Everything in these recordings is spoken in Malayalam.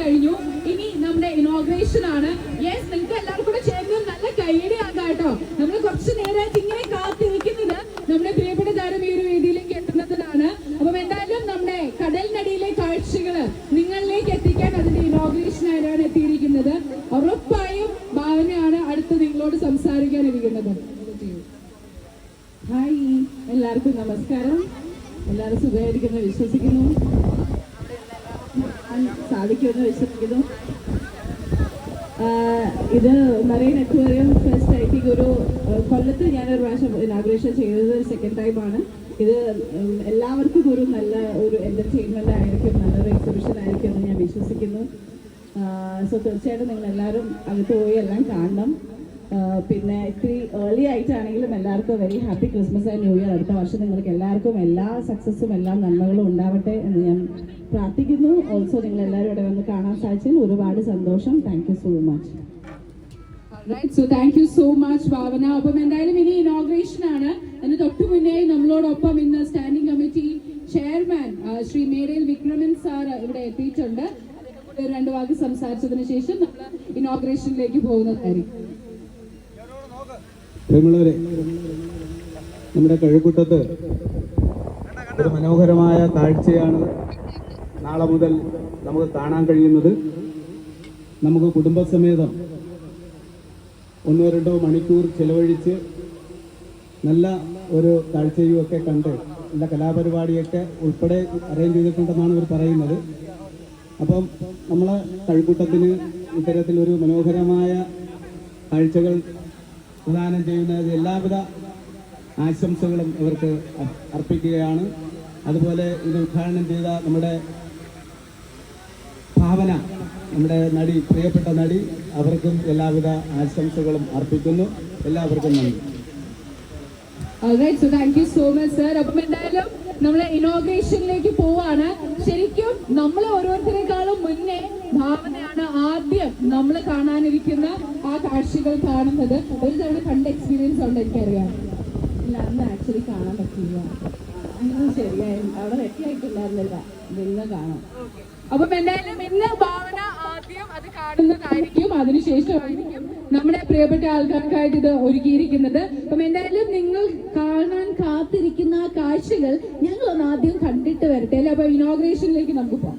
കഴിഞ്ഞു. ഇനി നമ്മുടെ ഇനോഗ്രേഷൻ ആണ്. യെസ് നിങ്ങൾക്ക് എല്ലാവർക്കും കൂടെ ചേർന്ന് നല്ല കൈയടിയാകാം കേട്ടോ. നമ്മൾ കുറച്ച് നേരമായിട്ട് ഇങ്ങനെ കാത്തിരിക്കുന്നത് നമ്മുടെ പ്രിയപ്പെട്ട താരം ഈ ഒരു വേദിയിലേക്ക് എത്തുന്നതിനാണ്. അപ്പം എന്തായാലും നമ്മുടെ കടലിനടിയിലെ കാഴ്ചകൾ നിങ്ങളിലേക്ക് എത്തിക്കാൻ അതിന്റെ ഇനോഗ്രേഷൻ ആരാണ് എത്തിയിരിക്കുന്നത്? ഉറപ്പായും ഭാവനയാണ് അടുത്ത് നിങ്ങളോട് സംസാരിക്കാൻ ഇരിക്കുന്നത് ഹായ് എല്ലാവർക്കും നമസ്കാരം. എല്ലാവരും സുഖമായിരിക്കുന്നു വിശ്വസിക്കുന്നു. സാധിക്കുമെന്ന് വിശ്വസിക്കുന്നു. ഇത് marine aquarium first I think ഒരു കൊല്ലത്ത് ഞാനൊരു പ്രാവശ്യം ഇനാഗ്രേഷൻ ചെയ്തത് സെക്കൻഡ് ടൈമാണ് ഇത് എല്ലാവർക്കും ഒരു നല്ല ഒരു എന്റർടൈൻമെന്റ് ആയിരിക്കും നല്ലൊരു എക്സിബിഷൻ ആയിരിക്കും എന്ന് ഞാൻ വിശ്വസിക്കുന്നു. സോ തീർച്ചയായിട്ടും നിങ്ങൾ എല്ലാവരും അകത്ത് പോയി എല്ലാം കാണണം. പിന്നെ ഇത്തിരി ഏർലി ആയിട്ടാണെങ്കിലും എല്ലാവർക്കും very happy Christmas and new year അടുത്ത വർഷം നിങ്ങൾക്ക് എല്ലാവർക്കും എല്ലാ സക്സസ്സും എല്ലാ നന്മകളും ഉണ്ടാവട്ടെ എന്ന് ഞാൻ പ്രാർത്ഥിക്കുന്നു. ഓൾസോ നിങ്ങൾ എല്ലാവരും ഇവിടെ വന്ന് കാണാൻ സാധിച്ചതിൽ ഒരുപാട് സന്തോഷം. Thank you so much so thank you so much Bhavana അപ്പം എന്തായാലും ഇനി ഇനോഗ്രേഷൻ ആണ്. അതിന് തൊട്ടു മുന്നേ നമ്മളോടൊപ്പം ഇന്ന് സ്റ്റാൻഡിംഗ് കമ്മിറ്റി ചെയർമാൻ ശ്രീ മേരൽ വിക്രമൻ സാർ ഇവിടെ എത്തിയിട്ടുണ്ട്. രണ്ട് വാക്ക് സംസാരിച്ചതിന് ശേഷം നമ്മൾ ഇനോഗ്രേഷനിലേക്ക് പോകുന്നതായിരിക്കും. പ്രിയമുള്ളവരെ നമ്മുടെ കഴുക്കൂട്ടത്ത് ഒരു മനോഹരമായ കാഴ്ചയാണ് നാളെ മുതൽ നമുക്ക് കാണാൻ കഴിയുന്നത്. നമുക്ക് കുടുംബസമേതം ഒന്നോ രണ്ടോ മണിക്കൂർ ചെലവഴിച്ച് നല്ല ഒരു കാഴ്ചയുമൊക്കെ കണ്ട് നല്ല കലാപരിപാടിയൊക്കെ ഉൾപ്പെടെ അറേഞ്ച് ചെയ്തിട്ടുണ്ടെന്നാണ് ഇവർ പറയുന്നത്. അപ്പം നമ്മളെ കഴുക്കൂട്ടത്തിന് ഇത്തരത്തിലൊരു മനോഹരമായ കാഴ്ചകൾ പ്രദാനം ചെയ്യുന്നത് എല്ലാവിധ ആശംസകളും ഇവർക്ക് അർ- അർപ്പിക്കുകയാണ്. അതുപോലെ ഇത് ഉദ്ഘാടനം ചെയ്ത നമ്മുടെ ഭാവന നമ്മുടെ നടി പ്രിയപ്പെട്ട നടി അവർക്കും എല്ലാവിധ ആശംസകളും അർപ്പിക്കുന്നു. എല്ലാവർക്കും നന്ദി. നമ്മളെ സോ മച്ച് സർ ഇനോഗ്രേഷനിലേക്ക് പോവാണ്. ശരിക്കും നമ്മൾ ഓരോരുത്തരെക്കാളും മുന്നേ ഭാവനയാണ് ആദ്യം നമ്മൾ കാണാനിരിക്കുന്ന ആ കാഴ്ചകൾ കാണുന്നത്. ഒരു തവണ കണ്ട എക്സ്പീരിയൻസ് ഉണ്ട് എനിക്കറിയാം. ഇല്ല അന്ന് ആക്ച്വലി കാണാൻ പറ്റില്ല ശരിയായി അവിടെ റെഡി ആയിട്ടുണ്ടായിരുന്നില്ല ഇന്ന് കാണാം. അപ്പം എന്തായാലും ഇന്ന് ഭാവന ആദ്യം അത് കാണുന്നതായിരിക്കും. അതിനുശേഷമായിരിക്കും നമ്മുടെ പ്രിയപ്പെട്ട ആൾക്കാർക്കായിട്ട് ഇത് ഒരുക്കിയിരിക്കുന്നത്. അപ്പം എന്തായാലും നിങ്ങൾ കാണാൻ കാത്തിരിക്കുന്ന ആ കാഴ്ചകൾ ഞങ്ങൾ ഒന്ന് ആദ്യം കണ്ടിട്ട് വരട്ടെ. അല്ലെ? അപ്പൊ ഇനോഗ്രേഷനിലേക്ക് നമുക്ക് പോകാം.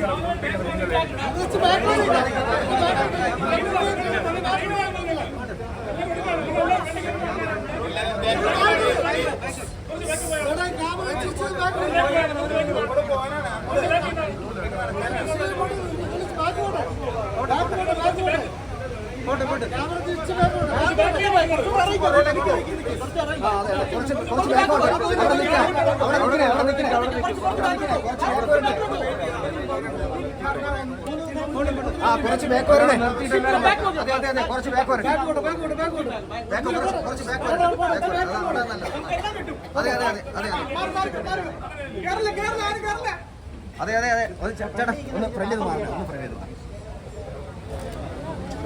ഗ്രാമ കുറച്ച് ബാക്ക് വരണേ അതെ അതെ അതെ കുറച്ച് ബാക്ക് വരണേ ബാക്ക് കുറച്ച് ബാക്ക് അതാ അതെ അതെ അതെ അതെ അതെ അതെ അതെ ഒന്ന് ചേട്ടാ ഒന്ന് ഫ്രണ്ട് ഒന്ന് മാറണം ഒന്ന്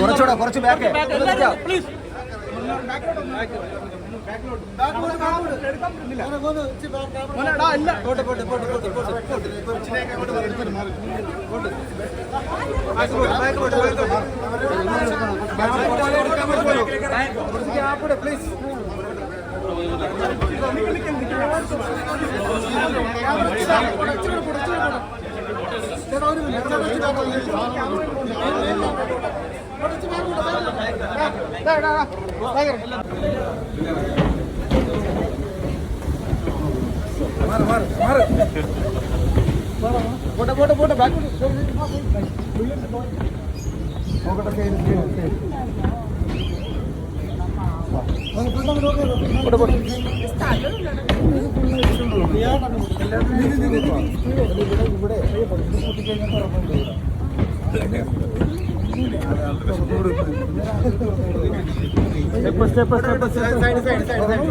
കുറച്ചുകൂടെ കുറച്ച് ബാക്ക് പ്ലീസ് போட்ட போட்ட போட்ட பேக் போட்ட போட்ட step step step side side side side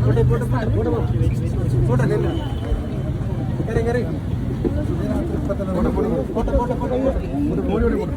ഇവിടെ ഇവിടെ ഇവിടെ ഇവിടെ അല്ല കയറി കയറി പോട്ടെ പോട്ടെ പോട്ടെ പോട്ടെ പോട്ടെ ഓടി ഓടി പോട്ടെ